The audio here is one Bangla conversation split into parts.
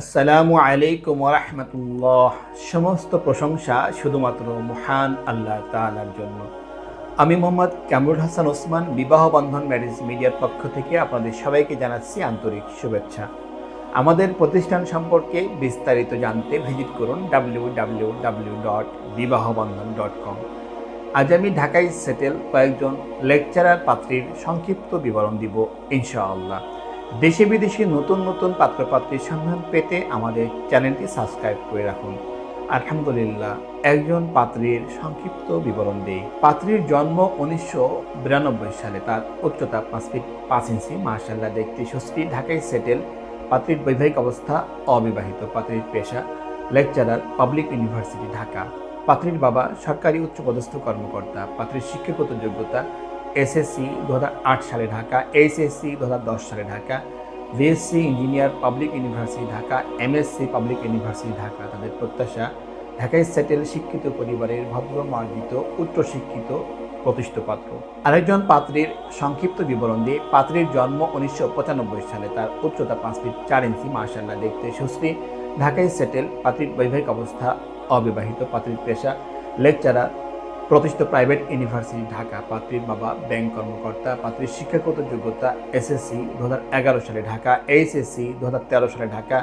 আসসালামু আলাইকুম রহমতুল্লাহ সমস্ত প্রশংসা শুধুমাত্র মহান আল্লাহ তাআলার জন্য। আমি মোহাম্মদ কামরুল হাসান ওসমান, বিবাহ বন্ধন ম্যারেজ মিডিয়ার পক্ষ থেকে আপনাদের সবাইকে জানাচ্ছি আন্তরিক শুভেচ্ছা। আমাদের প্রতিষ্ঠান সম্পর্কে বিস্তারিত জানতে ভিজিট করুন W W W dot Bibahabandhan dot com আজ আমি ঢাকায় সেটেল কয়েকজন লেকচারার পাত্রীর সংক্ষিপ্ত বিবরণ দিব, ইনশাআল্লাহ। দেশে বিদেশে নতুন নতুন পাত্রপাত্রীর সন্ধান পেতে আমাদের চ্যানেলটি সাবস্ক্রাইব করে রাখুন। আলহামদুলিল্লাহ, একজন পাত্রীর সংক্ষিপ্ত বিবরণ দেই। পাত্রীর জন্ম উনিশশো বিরানব্বই সালে, তার উচ্চতা পাঁচ ফিট পাঁচ ইঞ্চি। মার্শাল্লাহ দেখতে সুস্থি ঢাকায় সেটেল। পাত্রীর বৈবাহিক অবস্থা অবিবাহিত। পাত্রীর পেশা লেকচারার, পাবলিক ইউনিভার্সিটি, ঢাকা। পাত্রীর বাবা সরকারি উচ্চপদস্থ কর্মকর্তা। পাত্রীর শিক্ষাগত যোগ্যতা এসএসসি দু হাজার আট সালে ঢাকা, এইচএসসি দু সালে Dhaka BSc engineer public university Dhaka, MSc public university Dhaka তাদের প্রত্যাশা। ঢাকায় সেটেল শিক্ষিত পরিবারের ভদ্র, মার্জিত উচ্চশিক্ষিত প্রতিষ্ঠিত পাত্র। আরেকজন পাত্রীর সংক্ষিপ্ত বিবরণ দিয়ে পাত্রীর জন্ম উনিশশো পঁচানব্বই সালে তার উচ্চতা পাঁচ ফিট চার ইঞ্চি মার্শাল্লাহ দেখতে সুশ্রী ঢাকায় সেটেল পাত্রীর বৈবাহিক অবস্থা অবিবাহিত, পাত্রীর পেশা লেকচারার প্রতিষ্ঠিত প্রাইভেট ইউনিভার্সিটি ঢাকা। পাত্রীর বাবা ব্যাংক কর্মকর্তা, পাত্রীর শিক্ষাগত যোগ্যতা এসএসসি দু হাজার এগারো সালে ঢাকা, এইচএসসি দু সালে ঢাকা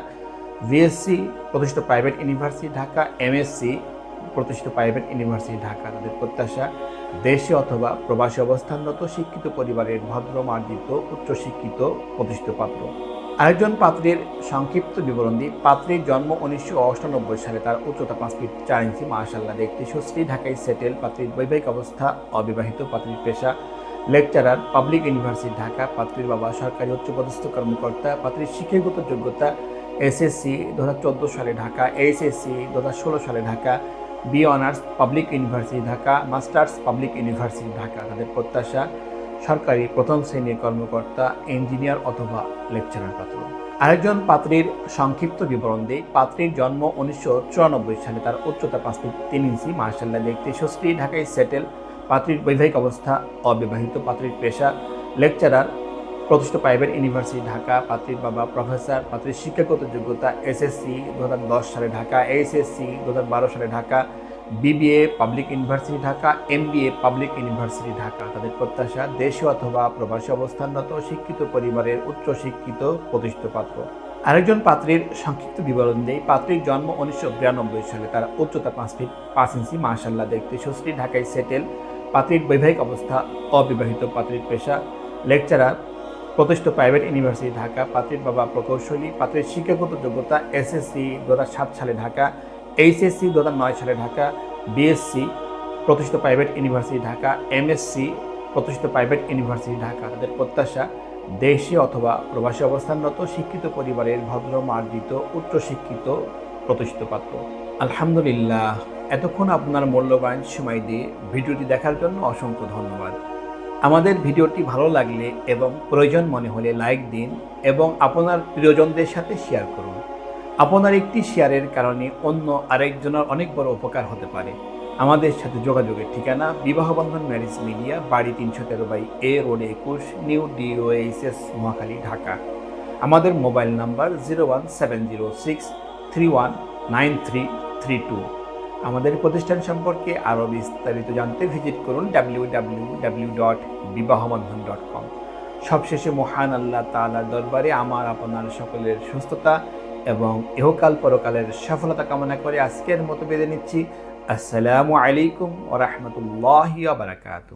বিএসসি প্রতিষ্ঠিত প্রাইভেট ইউনিভার্সিটি ঢাকা, এমএসসি প্রতিষ্ঠিত প্রাইভেট ইউনিভার্সিটি ঢাকা। তাদের প্রত্যাশা, দেশে অথবা প্রবাসী অবস্থানরত শিক্ষিত পরিবারের ভদ্র মার্জিত উচ্চশিক্ষিত প্রতিষ্ঠিত পাত্র। আরেকজন পাত্রের সংক্ষিপ্ত বিবরণ দিই পাত্রের জন্ম উনিশশো অষ্টানব্বই সালে, তার উচ্চতা পাঁচ ফিট চার ইঞ্চি মার্শাল্লাহ দেখতে সুশ্রী, ঢাকায় সেটেল পাত্রীর বৈবাহিক অবস্থা অবিবাহিত, পাত্রীর পেশা লেকচারার পাবলিক ইউনিভার্সিটি ঢাকা, পাত্রীর বাবা সরকারি উচ্চপদস্থ কর্মকর্তা, পাত্রীর শিক্ষাগত যোগ্যতা এসএসসি দু হাজার চোদ্দ সালে ঢাকা এইচএসসি দু হাজার ষোলো সালে Dhaka B honours public university Dhaka masters public university Dhaka. তাদের প্রত্যাশা সরকারি প্রথম শ্রেণির কর্মকর্তা ইঞ্জিনিয়ার অথবা লেকচারার পাত্র। আরেকজন পাত্রীর সংক্ষিপ্ত বিবরণ দেই। পাত্রীর জন্ম উনিশশো চুরানব্বই সালে, তার উচ্চতা পাঁচ ফিট তিন ইঞ্চি। মার্শাল্লাহ দেখতে সুশ্রী, ঢাকায় সেটেল পাত্রীর বৈবাহিক অবস্থা অবিবাহিত। পাত্রীর পেশা লেকচারার প্রতিষ্ঠিত প্রাইভেট ইউনিভার্সিটি ঢাকা। পাত্রীর বাবা প্রফেসর পাত্রীর শিক্ষাগত যোগ্যতা এসএসসি দু হাজার দশ সালে ঢাকা। এইচএসসি দুহাজার বারো সালে Dhaka. BBA public university Dhaka MBA public university Dhaka তাদের প্রত্যাশা দেশে অথবা প্রবাসী অবস্থানরত, শিক্ষিত পরিবারের উচ্চ শিক্ষিত প্রতিষ্ঠিত পাত্র। আরেকজন পাত্রীর সংক্ষিপ্ত বিবরণ দেই। পাত্রীর জন্ম উনিশশো বিরানব্বই সালে। তার উচ্চতা পাঁচ ফিট পাঁচ ইঞ্চি। মার্শাল্লাহ দেখতে সুশ্রী, ঢাকায় সেটেল পাত্রীর বৈবাহিক অবস্থা, অবিবাহিত পাত্রীর পেশা। লেকচারার, প্রতিষ্ঠিত প্রাইভেট ইউনিভার্সিটি ঢাকা। পাত্রীর বাবা প্রকৌশলী। পাত্রীর শিক্ষাগত যোগ্যতা এসএসসি দু হাজার সাত সালে ঢাকা। এইচএসসি দু নয় সালে ঢাকা বিএসসি প্রতিষ্ঠিত প্রাইভেট ইউনিভার্সিটি ঢাকা এমএসসি প্রতিষ্ঠিত প্রাইভেট ইউনিভার্সিটি ঢাকা। তাদের প্রত্যাশা, দেশে অথবা প্রবাসী অবস্থানরত, শিক্ষিত পরিবারের ভদ্র, মার্জিত, উচ্চশিক্ষিত প্রতিষ্ঠিত পাত্র। আলহামদুলিল্লাহ, এতক্ষণ আপনার মূল্যবান সময় দিয়ে ভিডিওটি দেখার জন্য অসংখ্য ধন্যবাদ। আমাদের ভিডিওটি ভালো লাগলে এবং প্রয়োজন মনে হলে লাইক দিন এবং আপনার প্রিয়জনদের সাথে শেয়ার করুন। আপনার একটি শেয়ারের কারণে অন্য আরেকজনের অনেক বড় উপকার হতে পারে। আমাদের সাথে যোগাযোগের ঠিকানা বিবাহবন্ধন ম্যারেজ মিডিয়া, বাড়ি তিনশো তেরো বাই এ রোড একুশ, নিউ ডিওএইচএস, মহাখালী, ঢাকা। আমাদের mobile number zero one seven zero six three one nine three three two. আমাদের প্রতিষ্ঠান সম্পর্কে আরও বিস্তারিত জানতে ভিজিট করুন W W W dot Bibahabandhan dot com. সবশেষে মহান আল্লাহ তাআলার দরবারে আমার, আপনার সকলের সুস্থতা এবং ইহকাল পরকালের সফলতা কামনা করে আজকের মতো বেঁধে নিচ্ছি। আসসালামু আলাইকুম ওরহমতুল্লাহ বারাকাতু